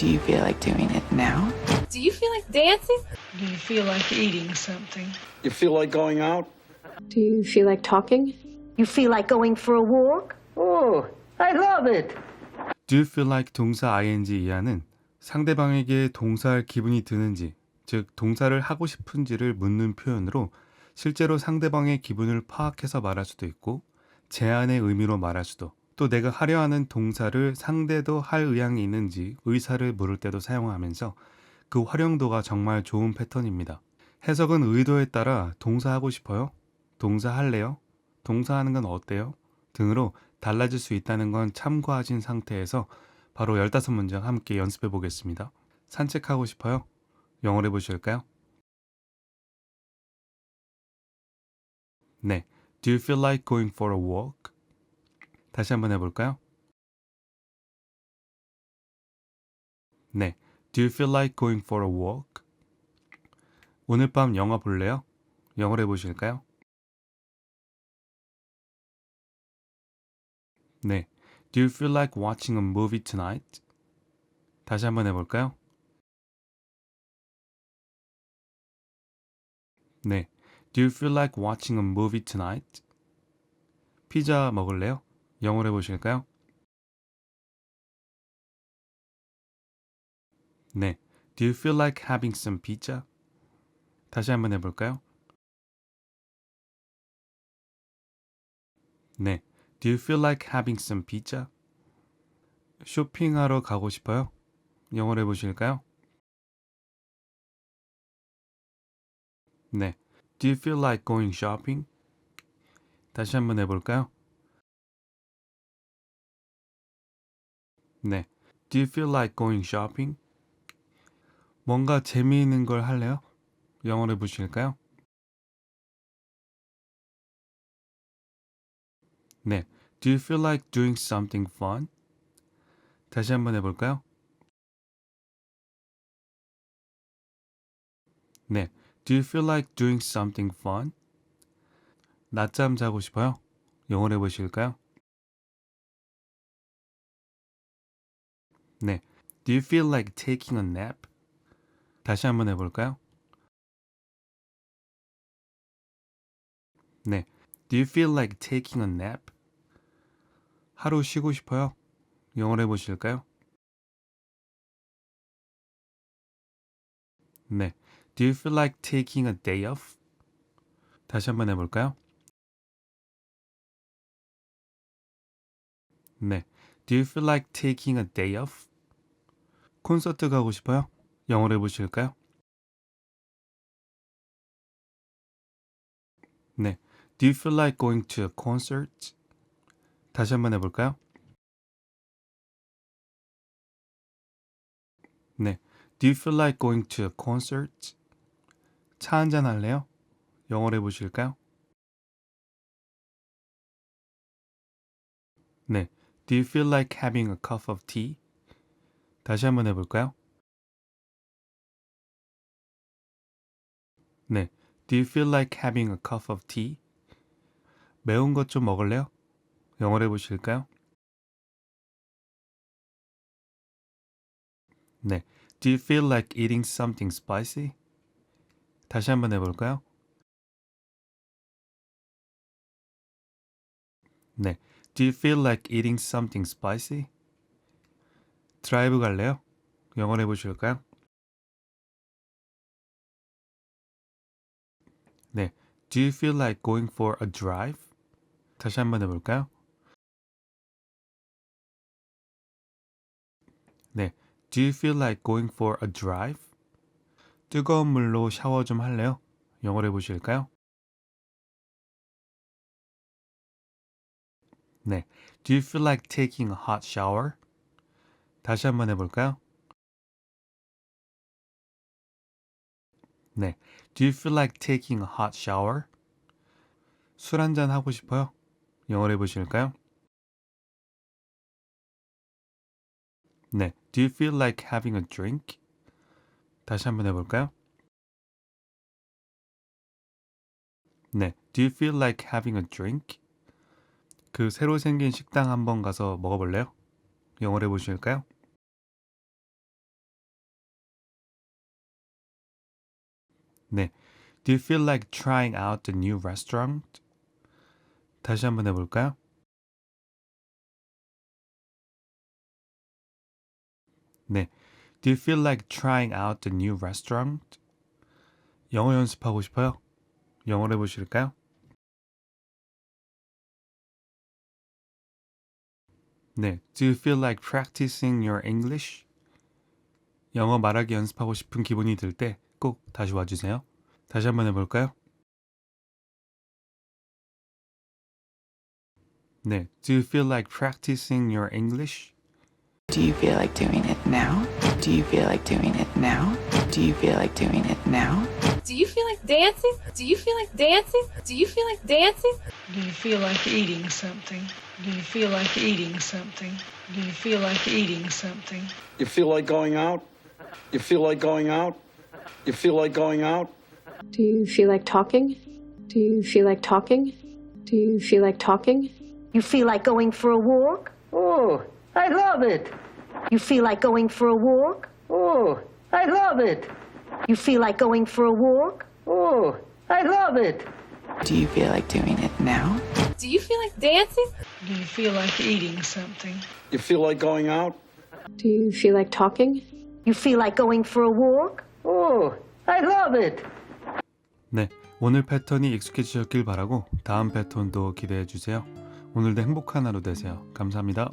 Do you feel like doing it now? Do you feel like dancing? Do you feel like eating something? You feel like going out? Do you feel like talking? You feel like going for a walk? Oh, I love it. Do you feel like 동사 ing 이하는 상대방에게 동사할 기분이 드는지, 즉 동사를 하고 싶은지를 묻는 표현으로 실제로 상대방의 기분을 파악해서 말할 수도 있고 제안의 의미로 말할 수도 또 내가 하려 하는 동사를 상대도 할 의향이 있는지 의사를 물을 때도 사용하면서 그 활용도가 정말 좋은 패턴입니다. 해석은 의도에 따라 동사 하고 싶어요? 동사 할래요? 동사 하는 건 어때요? 등으로 달라질 수 있다는 건 참고하신 상태에서 바로 15문장 함께 연습해 보겠습니다. 산책하고 싶어요? 영어로 해보실까요? 네. Do you feel like going for a walk? 다시 한번 해볼까요? 네. Do you feel like going for a walk? 오늘 밤 영화 볼래요? 영어로 해보실까요? 네. Do you feel like watching a movie tonight? 다시 한번 해볼까요? 네. Do you feel like watching a movie tonight? 피자 먹을래요? 영어로 해보실까요? 네. Do you feel like having some pizza? 다시 한번 해볼까요? 네. Do you feel like having some pizza? 쇼핑하러 가고 싶어요? 영어로 해보실까요? 네. Do you feel like going shopping? 다시 한번 해볼까요? 네. Do you feel like going shopping? 뭔가 재미있는 걸 할래요? 영어로 해보실까요? 네. Do you feel like doing something fun? 다시 한번 해볼까요? 네. Do you feel like doing something fun? 낮잠 자고 싶어요? 영어로 해보실까요? 네. Do you feel like taking a nap? 다시 한번 해볼까요? 네. Do you feel like taking a nap? 하루 쉬고 싶어요? 영어로 해보실까요? 네. Do you feel like taking a day off? 다시 한번 해볼까요? 네. Do you feel like taking a day off? 콘서트 가고 싶어요? 영어로 해보실까요? 네. Do you feel like going to a concert? 다시 한번 해볼까요? 네. Do you feel like going to a concert? 차 한잔 할래요? 영어로 해보실까요? 네. Do you feel like having a cup of tea? 다시 한번 해볼까요? 네. Do you feel like having a cup of tea? 매운 것 좀 먹을래요? 영어로 해보실까요? 네. Do you feel like eating something spicy? 다시 한번 해볼까요? 네. Do you feel like eating something spicy? 드라이브 갈래요? 영어로 해보실까요? 네. Do you feel like going for a drive? 다시 한번 해볼까요? 네. Do you feel like going for a drive? 뜨거운 물로 샤워 좀 할래요? 영어로 해보실까요? 네. Do you feel like taking a hot shower? 다시 한번 해볼까요? 네. Do you feel like taking a hot shower? 술 한잔 하고 싶어요? 영어로 해보실까요? 네. Do you feel like having a drink? 다시 한번 해볼까요? 네. Do you feel like having a drink? 그 새로 생긴 식당 한번 가서 먹어볼래요? 영어 해보실까요? 네. Do you feel like trying out the new restaurant? 다시 한번 해볼까요? 네. Do you feel like trying out the new restaurant? 영어 연습하고 싶어요? 영어로 해보실까요? 네. Do you feel like practicing your English? 영어 말하기 연습하고 싶은 기분이 들 때 꼭 다시 와주세요. 다시 한번 해볼까요? 네. Do you feel like practicing your English? Do you feel like doing it now? Do you feel like doing it now? Do you feel like doing it now? Do you feel like dancing? Do you feel like dancing? Do you feel like dancing? Do you feel like eating something? Do you feel like eating something? Do you feel like eating something? You feel like going out? You feel like going out? You feel like going out? Do you feel like talking? Do you feel like talking? Do you feel like talking? You feel like going for a walk? Oh, I love it. You feel like going for a walk? Oh, I love it. You feel like going for a walk? Oh, I love it. Do you feel like doing it now? Do you feel like dancing? Do you feel like eating something? You feel like going out? Do you feel like talking? You feel like going for a walk? Oh, I love it. 네. 오늘 패턴이 익숙해지셨길 바라고 다음 패턴도 기대해 주세요. 오늘도 행복한 하루 되세요. 감사합니다.